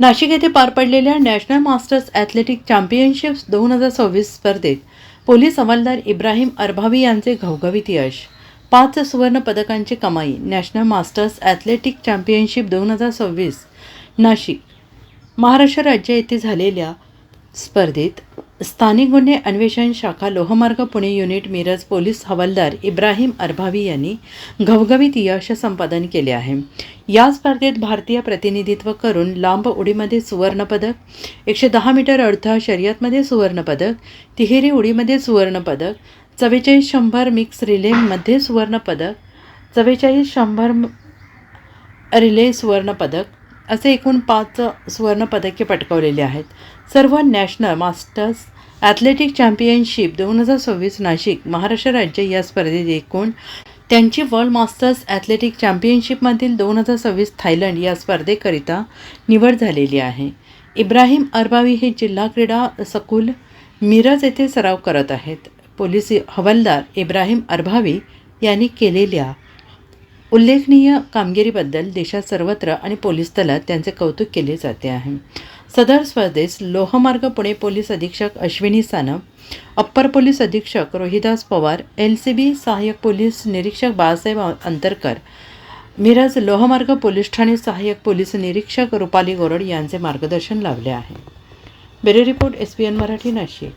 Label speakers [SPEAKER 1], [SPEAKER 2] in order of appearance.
[SPEAKER 1] नाशिक येथे पार पडलेल्या नॅशनल मास्टर्स ॲथलेटिक चॅम्पियनशिप दोन हजार सव्वीस स्पर्धेत पोलीस हवालदार इब्राहिम अरभावी यांचे घवघवीत यश. पाच सुवर्ण पदकांची कमाई नॅशनल मास्टर्स ॲथलेटिक चॅम्पियनशिप दोन हजार सव्वीस नाशिक. महाराष्ट्र राज्य येथे झालेल्या स्पर्धेत स्थानिक गुन्हे अन्वेषण शाखा लोहमार्ग पुणे युनिट मिरज पोलीस हवालदार इब्राहिम अरभावी यांनी घवघवीत यश संपादन केले आहे. या स्पर्धेत भारतीय प्रतिनिधित्व करून लांब उडीमध्ये सुवर्णपदक एकशे दहा मीटर अडथळा शर्यतमध्ये सुवर्णपदक तिहेरी उडीमध्ये सुवर्णपदक चव्वेचाळीस शंभर मिक्स रिलेमध्ये सुवर्णपदक चव्वेचाळीस शंभर रिले सुवर्णपदक असे एकूण पाच सुवर्णपदके पटकावलेली आहेत. सर्व नॅशनल मास्टर्स ॲथलेटिक चॅम्पियनशिप दोन हजार सव्वीस नाशिक महाराष्ट्र राज्य या स्पर्धेत एकूण त्यांची वर्ल्ड मास्टर्स ॲथलेटिक चॅम्पियनशिपमधील दोन हजार सव्वीस थायलंड या स्पर्धेकरिता निवड झालेली आहे. इब्राहिम अरबावी हे जिल्हा क्रीडा सकुल मिरज येथे सराव करत आहेत. पोलीस हवालदार इब्राहिम अरभावी यांनी केलेल्या उल्लेखनीय कामगिरीबद्दल देशात सर्वत्र आणि पोलीस दलात त्यांचे कौतुक केले जाते आहे. सदर स्पर्धेस लोहमार्ग पुणे पोलीस अधीक्षक अश्विनी सानप अप्पर पोलीस अधीक्षक Rohidas Pawar L C B सहाय्यक पोलीस निरीक्षक बाळासाहेब अंतरकर मिरज लोहमार्ग पोलीस ठाणे सहाय्यक पोलीस निरीक्षक रुपाली गोरड यांचे मार्गदर्शन लाभले आहे. Bureau report S P N Marathi Nashik.